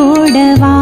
கூடவா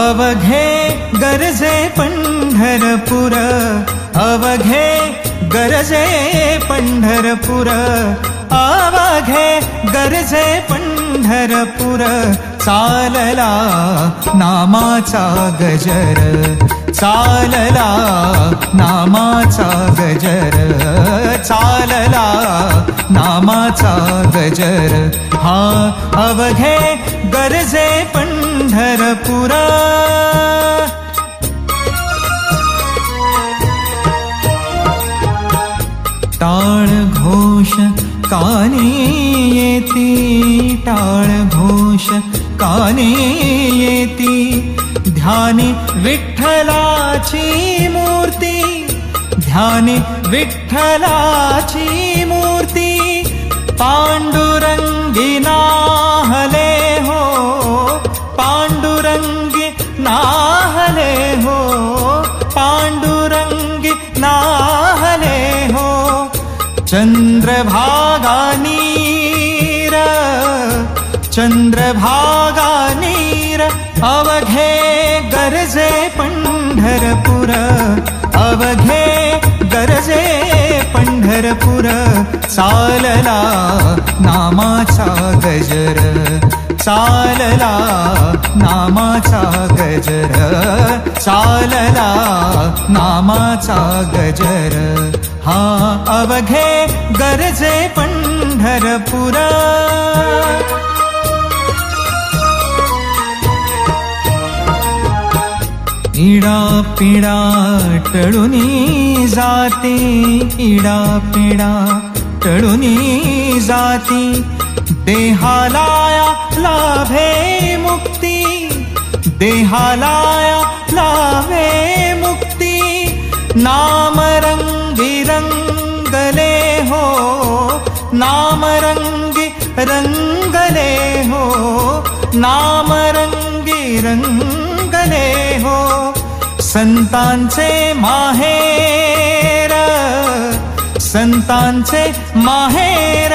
अवघे गरजे पंढरपुर अवघे गरजे पंढरपुर अवघे गरजे पंढरपुर चालला नामाचा गजर. चालला नामाचा गजर. चालला नामाचा गजर. हा अवघे गरजे पंढरपुरा. ध्यानी विठ्ठलाची मूर्ती ध्यानी विठ्ठलाची मूर्ती पांडुरंगी नाहले हो नाहले हो नाहले हो चंद्रभागा नीर चंद्रभागा नीर अवघे गरजे पंढरपुर अवघे गरजे पंढरपुर चालला नामाचा गजर चालला नामाचा गजर चालला नामाचा गजर. हा अवघे गरजे पंढरपुरा. इडा पिडा टळुनी जाते. इडा पिडा टळुनी जाती. देहालाया लाभे मुक्ती. देहालाया लाभे मुक्ती. नाम रंगी रंगले हो. नाम रंगी रंगले हो. नाम रंगी रंगले हो संतांचे माहेर संतांचे माहेर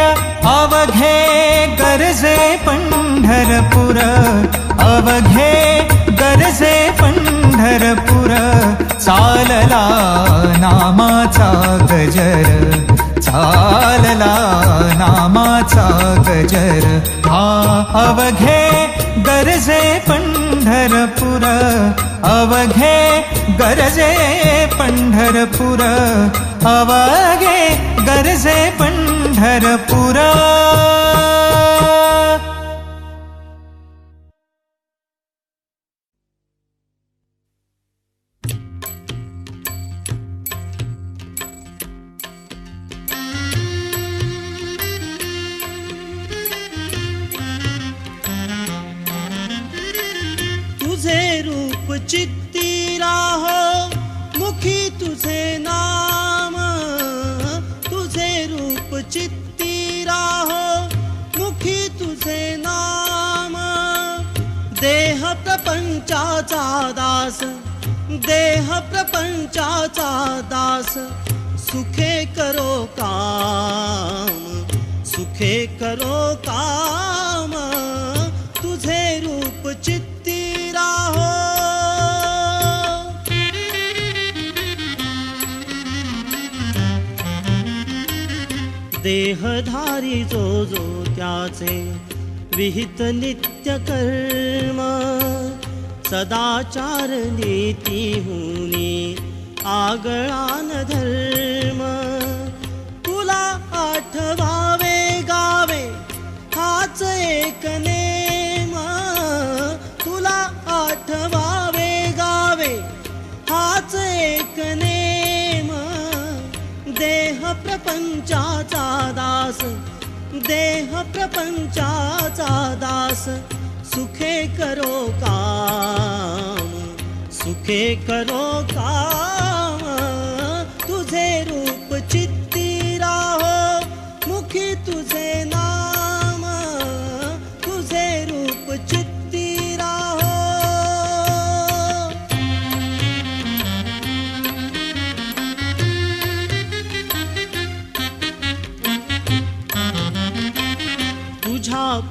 अवघे गरजे पंढरपुर अवघे गरजे पंढरपुर चालला नामाचा गजर चालला नामाचा गजर हा अवघे गरजे पंढरपुर अवघे गरजे पण्ढरपुर अवागे गरजे पण्ढरपुरा देह प्रपंचाचा दास देह प्रपंचाचा दास सुखे करो काम सुखे करो काम तुझे रूप चित्ती राहो. देहधारी जो जो त्याचे विहित नित्य नित्यकर्म सदाचार नीती हुनी आगळान धर्म. तुला आठवावे गावे हाच एक नेम. तुला आठवावे गावे हाच एक नेम. देह प्रपंचाचा दास देह प्रपंचाचा दास सुखे करो काम सुखे करो काम.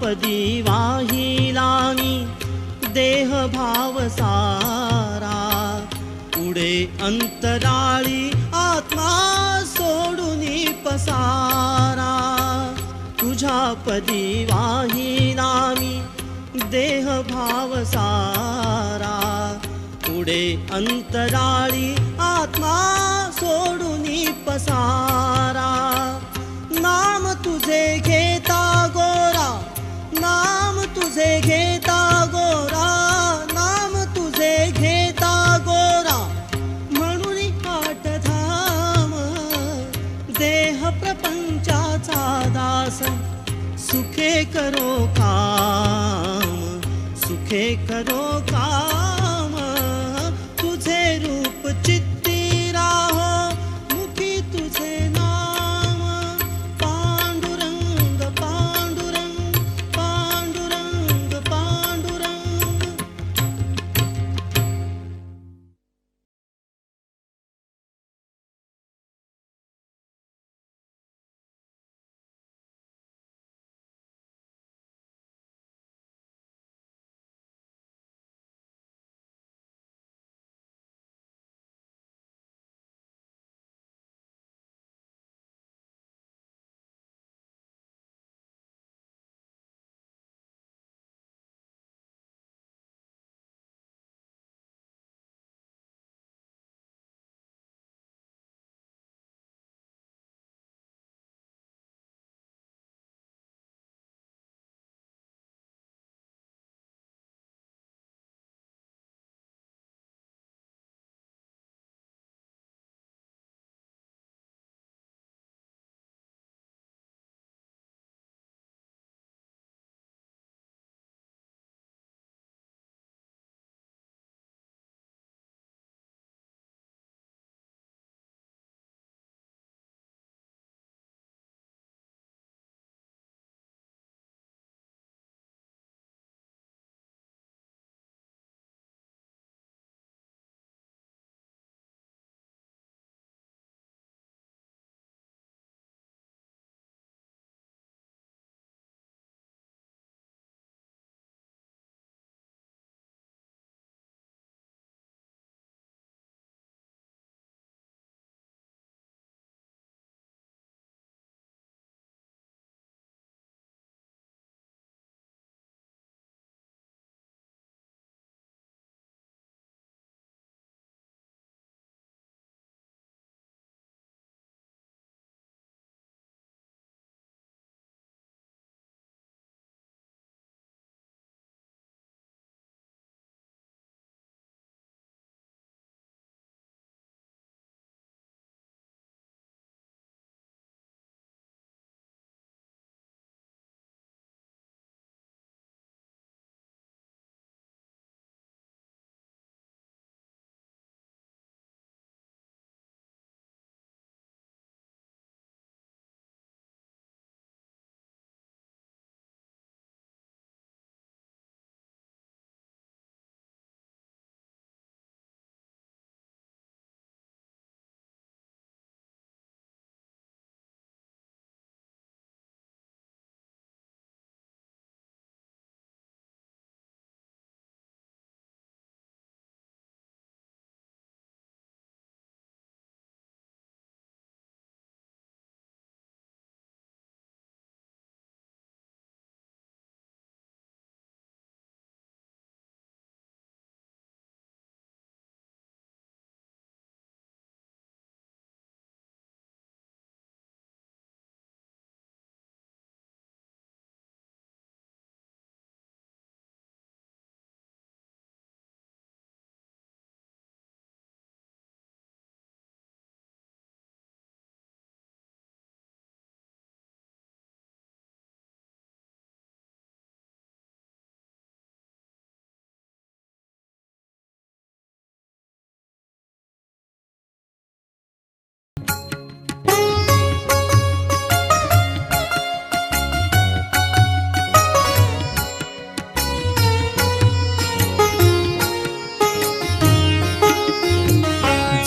तुझ्या पदी वाहिलानी देह भाव सारा. पुढे अंतराळी आत्मा सोडून पसारा. तुझ्या पदी वाहिलामी देह भाव सारा. पुढे अंतराळी आत्मा सोडून पसारा. नाम तुझे तुझे घेता गोरा नाम तुझे घेता गोरा. म्हणून काट धाम देह प्रपंचाचा दास सुखे करो काम सुखे करो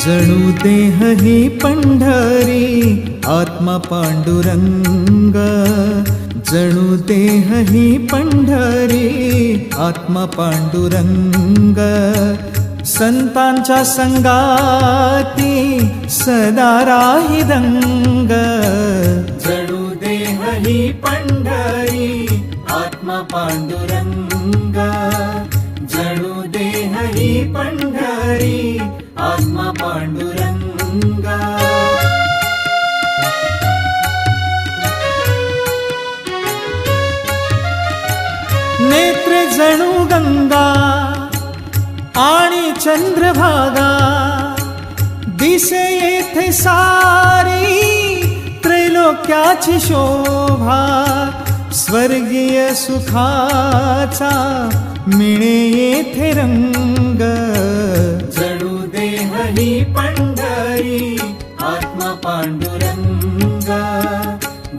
जणू देह ही पंढरी आत्मा पांडुरंग. जणू देह ही पंढरी आत्मा पांडुरंग. संतांच्या संगाती सदा राही दंग. जणू देह ही पंढरी आत्मा पांडुरंग. जणू देह ही पंढरी पांडुरंगा. नेत्र जणू गंगा आणि चंद्रभागा दिसे येथे सारी त्रैलोक्याची शोभा स्वर्गीय सुखाचा मिळे येथे रंग. देह पंढरी आत्मा पांडुरंगा.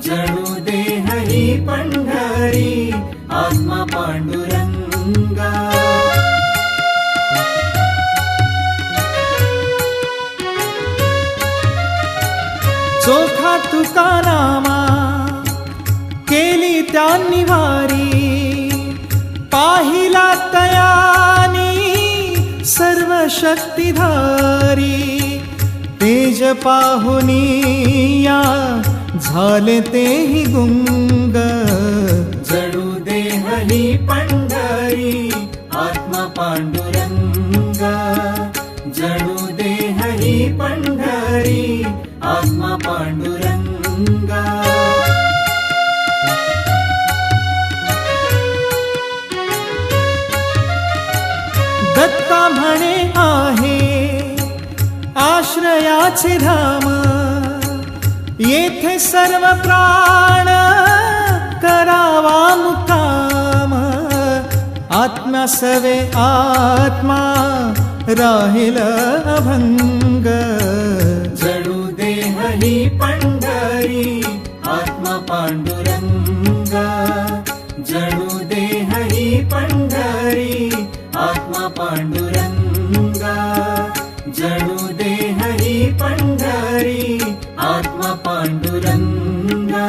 जणू दे हरी पंढरी आत्मा पांडुरंगा. चोखा तुकारामा केली त्यांनी वारी शक्तिधारी तेज पाहुनी या झाले तेही गुंग. सवे आत्मा राहील अभंग। जडू देहली पंढरी आत्मा जडू देहली पंढरी आत्मा जडू देहली पंढरी आत्मा पांडुरंगा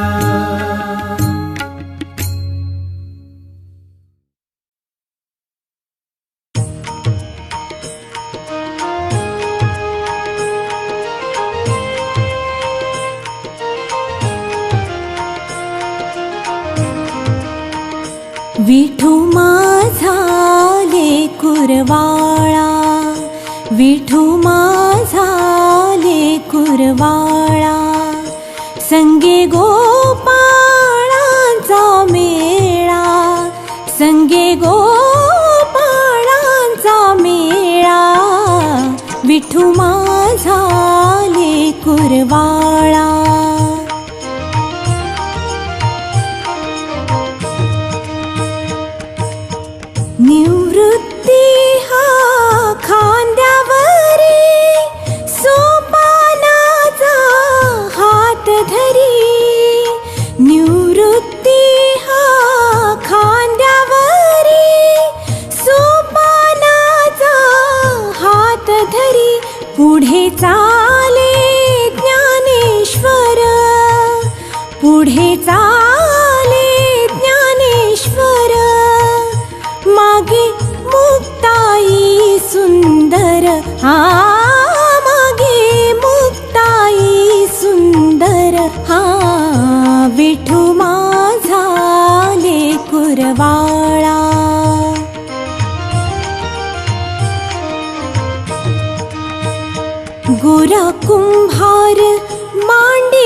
कुरवाळा विठू माझा कुरवाळा. संगे गोपाळांचा मेळा संगे गोपाळांचा मेळा. विठू माझा कुरवाळा. गोरा कुंभार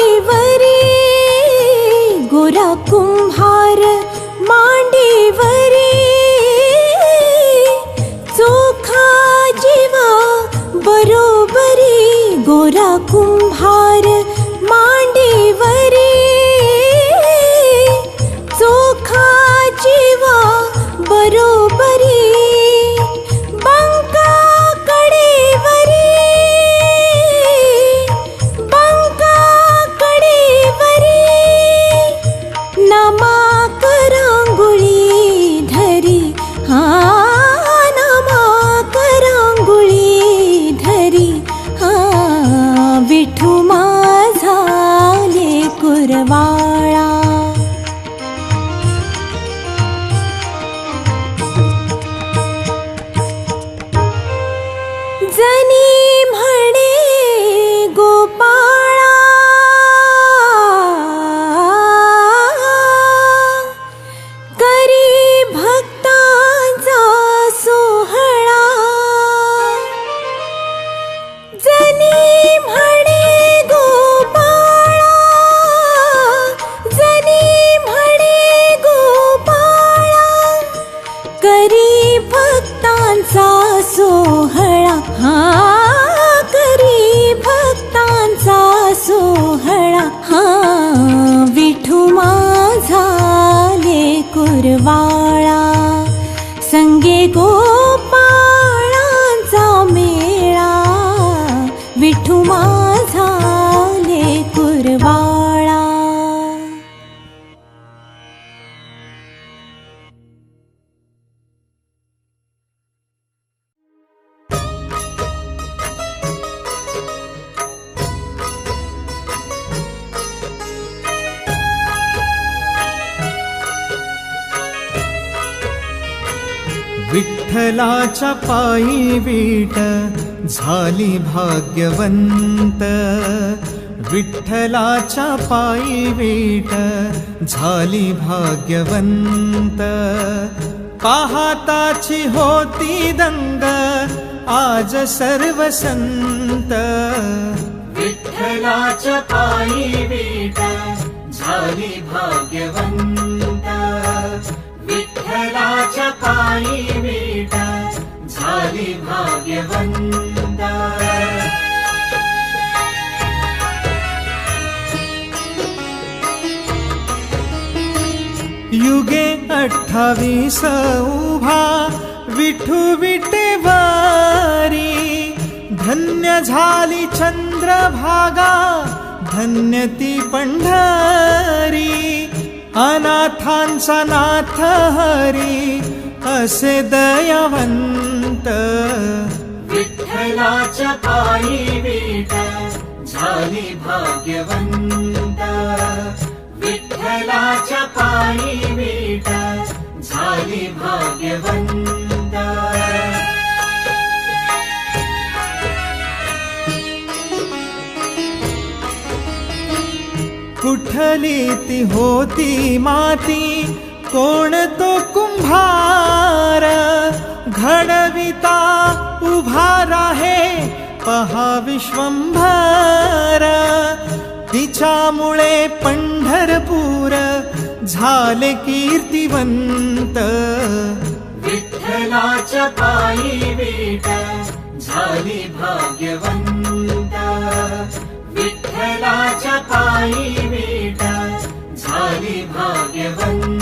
विठ्ठलाच्या पायी वीट झाली भाग्यवंत. विठ्ठलाच्या पायी वीट झाली भाग्यवंत. पाहताची होती दंग आज सर्व संत. विठ्ठलाच्या पायी वीट झाली भाग्यवंत. विठ्ठलाच्या पायी झाली भाग्यवंत युगे अठ्ठावीस उभा विठू विटेवारी। धन्य झाली चंद्रभागा धन्य ती पंढरी। अनाथांचा नाथ हरी असे दयावंत विठ्ठलाच्या पायी विठ झाली भाग्यवंत. विठ्ठलाच्या पायी विठ झाली भाग्यवंत. कुठली ती होती माती? कोण तो कुंभार? घडविता उभा राहे पहा विश्वंभर. तिच्यामुळे पंढरपूर झाले कीर्तिवंत. विठ्ठलाच्या पायी विठ झाली भाग्यवंत. विठ्ठलाच्या पायी विठ झाली भाग्यवंत.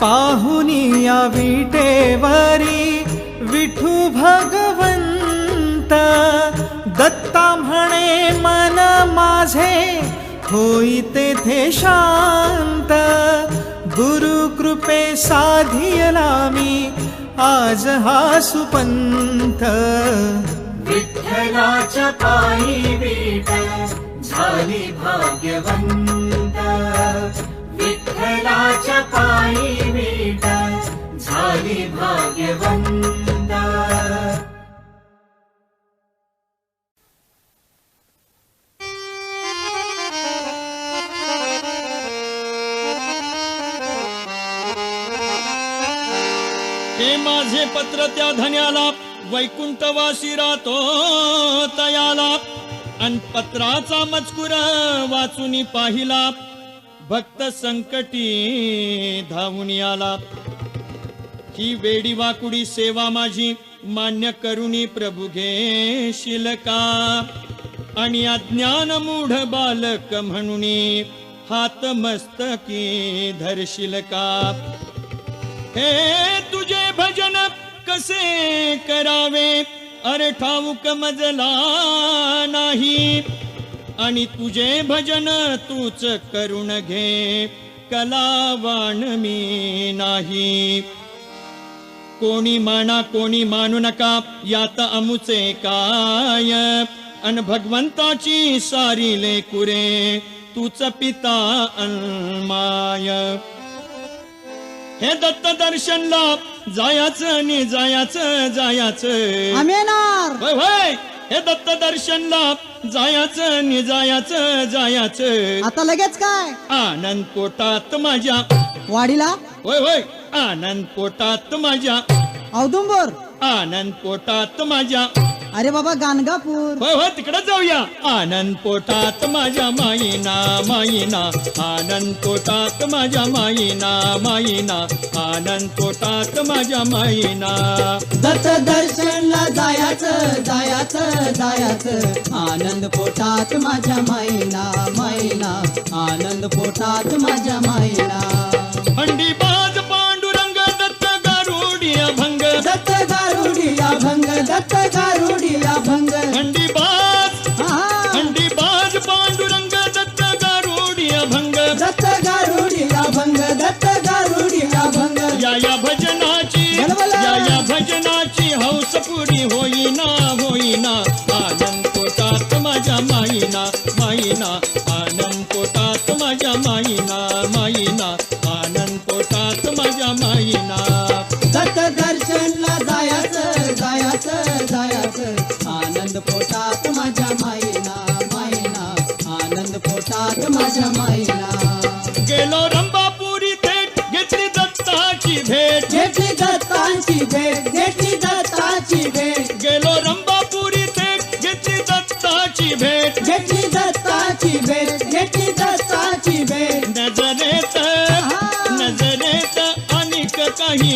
पाहुनी या विटेवरी विठू भगवंत. दत्ता म्हणे मन माझे होई तेथे शांत. गुरु कृपे साधियला मी आज हा सुपंत. विठ्ठलाच्या पायी झाली भाग्यवंत. विठ्ठलाच्या पायी भेट झाली भाग्यवंत हे माझे पत्र त्या धन्याला वैकुंठवासी राहतो तयाला. अन पत्राचा मजकुर वाचून पाहिला. भक्त संकटी धावून आला ही वेडी वाकुडी सेवा माझी मान्य करुणी प्रभू घेशील का? आणि अज्ञान मूढ बालक म्हणून हात मस्तकी धरशील का? हे तुझे भजन कसे करावे? अरे ठाऊक मजला नाही. आणि तुझे भजन तूच करून घे कलावाण मी नाही. कोणी माना कोणी मानू नका यात अमुचे काय? अन भगवंताची सारी लेकुरे तूच पिता अन्माय हे दत्त दर्शनला जायाचं आणि जायाचं जायाचं. आम्ही येणार. होय होय. हे दत्त दर्शनला जायाचं आणि जायाचं जायाचं. आता लगेच काय? आनंद पोटात माझ्या. वाडीला? होय होय. आनंद पोटात माझ्या. औदुंबर? आनंद पोटात माझ्या. अरे बाबा गाणगापूर. होय होय तिकडे जाऊया. आनंद पोटात माझ्या माईना माईना आनंद पोटात माझ्या माईना माईना आनंद पोटात माझ्या माईना दत्त दर्शनला जायाचं जायाचं जायाचं. आनंद पोटात माझ्या माईना माईना आनंद पोटात माझ्या माईना हंडी या भजनाची. या या भजनाची हौस पुरी होईना होईना आनंद पोटात माझ्या माईना माईना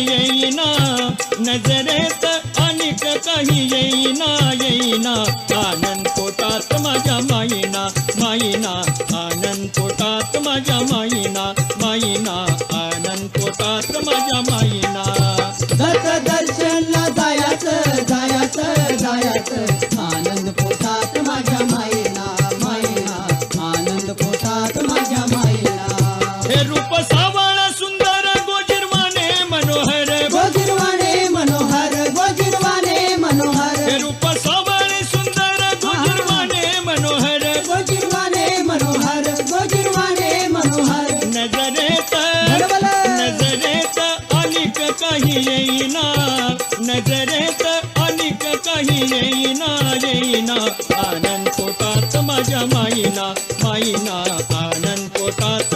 येईना नजरेत अनेक काही येईना येईना. आनंद पोटात माझ्या माईना माईना. आनंद पोटात माझ्या माईना माईना. आनंद पोटात माझ्या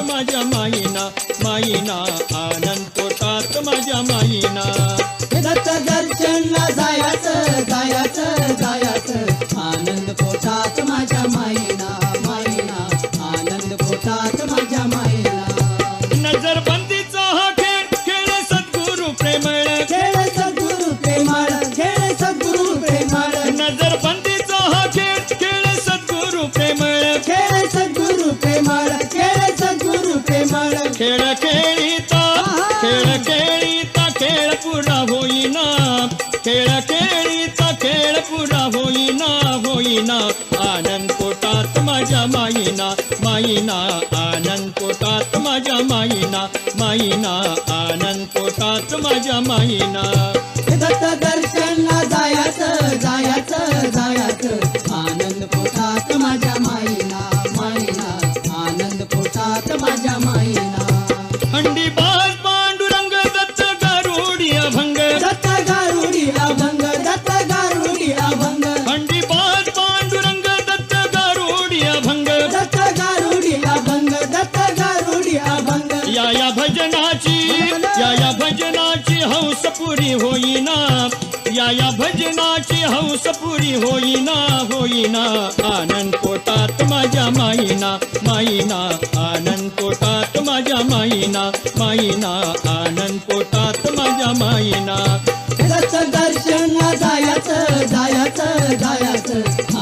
माझ्या माईना माईना आनंद पोटात माझ्या माईना भजनाची. या या भजनाची हंस पुरी होईना. या या भजनाची हंस पुरी होईना होईना. आनंद पोटात माझ्या माईना माईना. आनंद पोटात माझ्या माईना माईना. आनंद पोटात माझ्या माईना. दर्शन जायचं जायचं जायचं.